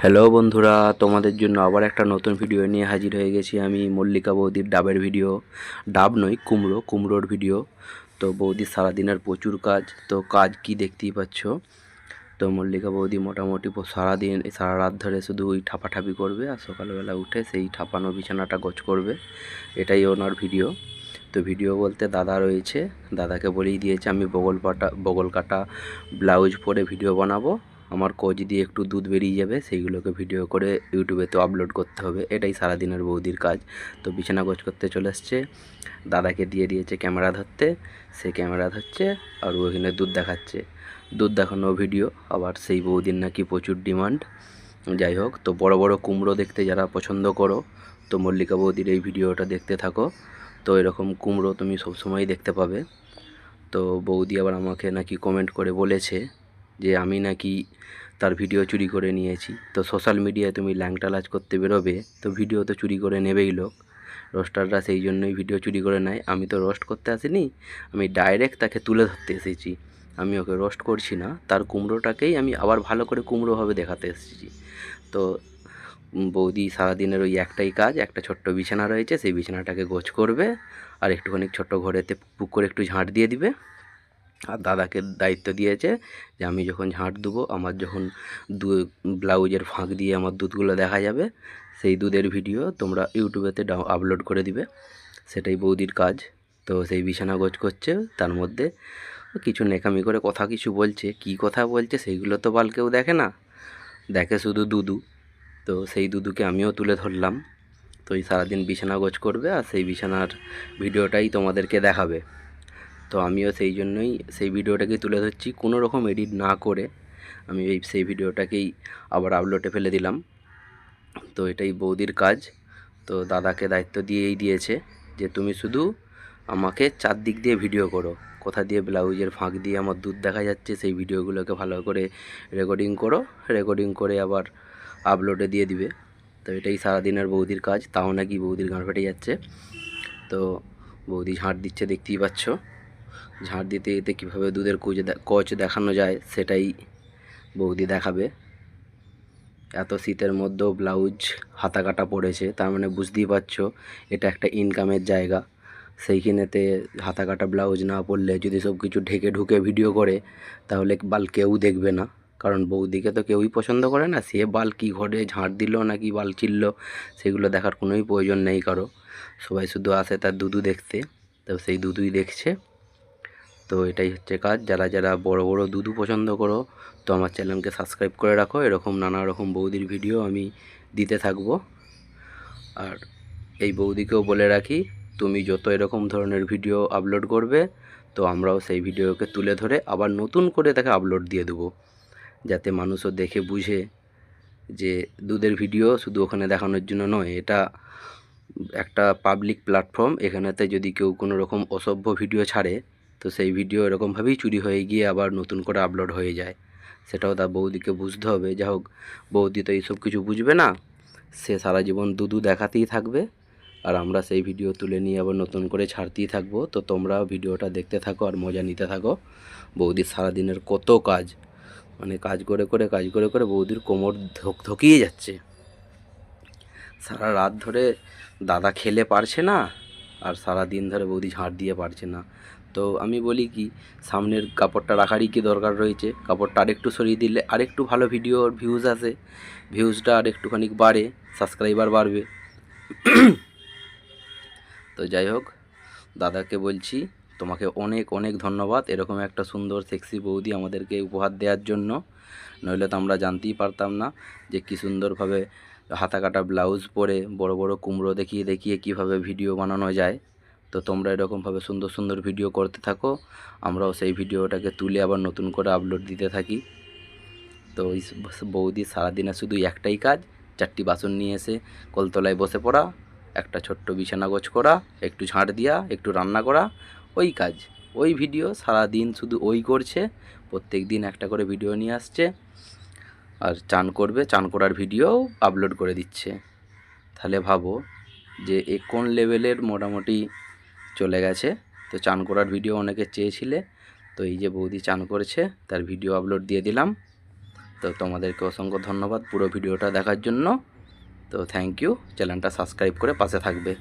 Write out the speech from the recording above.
Hello বন্ধুরা, তোমাদের জন্য আবার একটা নতুন ভিডিও নিয়ে হাজির হয়ে গেছি আমি, মল্লিকা বৌদির ডাবের ভিডিও ডাব নয়, কুমড়ো, কুমড়োর ভিডিও তো বৌদির সারাদিনের প্রচুর কাজ, তো কাজ কি দেখতেই পাচ্ছ? তো মল্লিকা বৌদি মোটামুটি সারাদিন, সারা রাত ধরে শুধু ওই ঠাপাঠাপি করবে আর সকালবেলা উঠে সেই ঠাপানো বিছানাটা গোছ করবে। এটাই ওনার ভিডিও তো ভিডিও বলতে দাদা রয়েছে, দাদাকে বলেই দিয়েছে আমি বগল পাটা বগল কাটা ব্লাউজ পরে ভিডিও বানাবো। আমার কোচ দিয়ে একটু দুধ বেরিয়ে যাবে, সেইগুলোকে ভিডিও করে ইউটিউবে তো আপলোড করতে হবে। এটাই সারাদিনের বৌদির কাজ। তো বিছানা গোছ করতে চলে এসছে দাদাকে দিয়ে দিয়েছে ক্যামেরা ধরতে। সে ক্যামেরা ধরছে আর ওখানে দুধ দেখাচ্ছে। দুধ দেখানো ভিডিও আবার সেই বৌদির নাকি প্রচুর ডিমান্ড যাই হোক, তো বড় বড় কুমড়ো দেখতে যারা পছন্দ করো, তো মল্লিকা বৌদির এই ভিডিওটা দেখতে থাকো। তো এরকম কুমড়ো তুমি সবসময় দেখতে পাবে। তো বৌদি আবার আমাকে নাকি কমেন্ট করে বলেছে যে আমি নাকি তার ভিডিও চুরি করে নিয়েছি। তো সোশ্যাল মিডিয়ায় তুমি ল্যাংটালাজ করতে বেরোবে, তো ভিডিও তো চুরি করে নেবেই লোক। রোস্টাররা সেই জন্যই ভিডিও চুরি করে নেয়। আমি তো রোস্ট করতে আসিনি, আমি ডাইরেক্ট তাকে তুলে ধরতে এসেছি। আমি ওকে রোস্ট করছি না, তার কুমড়োটাকেই আমি আবার ভালো করে কুমড়োভাবে দেখাতে এসেছি। তো বৌদি সারাদিনের ওই একটাই কাজ, একটা ছোট্ট বিছানা রয়েছে, সেই বিছানাটাকে গোছ করবে, আর একটুখানি ছোট্ট ঘরেতে পুকুর করে একটু ঝাঁট দিয়ে দিবে। আর দাদাকে দায়িত্ব দিয়েছে যে আমি যখন ঝাঁট দেবো, আমার যখন দু, ব্লাউজের ফাঁক দিয়ে আমার দুধগুলো দেখা যাবে, সেই দুধের ভিডিও তোমরা ইউটিউবেতে আপলোড করে দিবে। সেটাই বৌদির কাজ। তো সেই বিছানা গোছ করছে, তার মধ্যে কিছু নেকামি করে কথা কিছু বলছে। কি কথা বলছে সেইগুলো তো বাল কেউ দেখে না। দেখে শুধু দুদু। তো সেই দুদুকে আমিও তুলে ধরলাম। তো এই সারাদিন বিছানা গোছ করবে আর সেই বিছানার ভিডিওটাই তোমাদেরকে দেখাবে। তো আমিও সেই জন্যই সেই ভিডিওটাকেই তুলে ধরছি। কোনো রকম এডিট না করে আমি এই সেই ভিডিওটাকেই আবার আপলোডে ফেলে দিলাম। তো এটাই বৌদির কাজ। তো দাদাকে দায়িত্ব দিয়েই দিয়েছে যে তুমি শুধু আমাকে চারদিক দিয়ে ভিডিও করো। কোথা দিয়ে ব্লাউজের ফাঁক দিয়ে আমার দুধ দেখা যাচ্ছে, সেই ভিডিওগুলোকে ভালো করে রেকর্ডিং করো। রেকর্ডিং করে আবার আপলোডে দিয়ে দিবে। তো এটাই সারাদিনের বৌদির কাজ। তাও নাকি বৌদির গান ফেটে যাচ্ছে। তো বৌদি ঝাঁট দিচ্ছে, দেখতেই পাচ্ছ। ঝাঁট দিতে দিতে কীভাবে দুধের কুচ কচ দেখানো যায় সেটাই বৌদি দেখাবে। এত শীতের মধ্যেও ব্লাউজ হাতা কাটা পড়েছে, তার মানে বুঝতেই পারছ, এটা একটা ইনকামের জায়গা। সেইখানেতে হাতা কাটা ব্লাউজ না পরলে যদি সব কিছু ঢেকে ঢুকে ভিডিও করে, তাহলে বাল কেউ দেখবে না। কারণ বৌদিকে তো কেউই পছন্দ করে না, সে বাল কী ঘরে ঝাঁট দিল না কি বাল চিল্ল সেগুলো দেখার কোনোই প্রয়োজন নেই কারও। সবাই শুধু আসে তার দুধু দেখতে, তো সেই দুধুই দেখছে। তো এটাই হচ্ছে কাজ। যারা যারা বড় বড় দুধু পছন্দ করো, তো আমার চ্যানেলকে সাবস্ক্রাইব করে রাখো। এরকম নানা রকম বৌদির ভিডিও আমি দিতে থাকব। আর এই বৌদিকেও বলে রাখি, তুমি যত এরকম ধরনের ভিডিও আপলোড করবে, তো আমরাও সেই ভিডিওকে তুলে ধরে আবার নতুন করে তাকে আপলোড দিয়ে দেবো। যাতে মানুষও দেখে বুঝে যে দুধের ভিডিও শুধু ওখানে দেখানোর জন্য নয়, এটা একটা পাবলিক প্ল্যাটফর্ম এখানেতে যদি কেউ কোনো রকম অসভ্য ভিডিও ছাড়ে তো সেই ভিডিও এরকমভাবেই চুরি হয়ে গিয়ে আবার নতুন করে আপলোড হয়ে যায়। সেটাও তার বৌদিকে বুঝতে হবে। যা হোক, বৌদি তো এইসব কিছু বুঝবে না। সে সারা জীবন দুধু দেখাতেই থাকবে। আর আমরা সেই ভিডিও তুলে নিয়ে আবার নতুন করে ছাড়তেই থাকব। তো তোমরাও ভিডিওটা দেখতে থাকো আর মজা নিতে থাকো। বৌদির সারাদিনের কত কাজ। মানে কাজ করে করে, কাজ করে করে বৌদির কোমর ধক ধকিয়ে যাচ্ছে। সারা রাত ধরে দাদা খেলে পারছে না। আর সারা দিন ধরে বৌদি ঝাঁট দিয়ে পারছে না। তো আমি বলি কি, সামনের কাপড়টা রাখারই কি দরকার রয়েছে? কাপড়টা আরেকটু সরিয়ে দিলে আরেকটু ভালো ভিডিওর ভিউজ আসে। ভিউজটা আর একটুখানি বাড়ে সাবস্ক্রাইবার বাড়বে। তো যাই হোক, দাদাকে বলছি, তোমাকে অনেক অনেক ধন্যবাদ এরকম একটা সুন্দর সেক্সি বৌদি আমাদেরকে উপহার দেওয়ার জন্য। নইলে তো আমরা জানতেই পারতাম না যে কী সুন্দরভাবে হাতা কাটা ব্লাউজ পরে বড় বড় কুমড়ো দেখিয়ে দেখিয়ে কীভাবে ভিডিও বানানো যায়। তো তোমরা এরকমভাবে সুন্দর সুন্দর ভিডিও করতে থাকো। আমরাও সেই ভিডিওটাকে তুলে আবার নতুন করে আপলোড দিতে থাকি। তো ওই বৌদি সারাদিনে শুধু একটাই কাজ, চারটি বাসন নিয়ে এসে কলতলায় বসে পড়া, একটা ছোট্ট বিছানা গোছ করা, একটু ঝাঁট দেওয়া একটু রান্না করা, ওই কাজ। ওই ভিডিও সারা দিন শুধু ওই করছে, প্রত্যেক দিন একটা করে ভিডিও নিয়ে আসছে। আর চান করবে, চান করার ভিডিও আপলোড করে দিচ্ছে। তাহলে ভাবো যে এ কোন লেভেলের মোটামুটি চলে গেছে। তো চান করার ভিডিও অনেকে চেয়েছিলে। তো এই যে বৌদি চান করেছে, তার ভিডিও আপলোড দিয়ে দিলাম। তো তোমাদেরকে অসংখ্য ধন্যবাদ পুরো ভিডিওটা দেখার জন্য। তো থ্যাংক ইউ চ্যানেলটা সাবস্ক্রাইব করে পাশে থাকবে।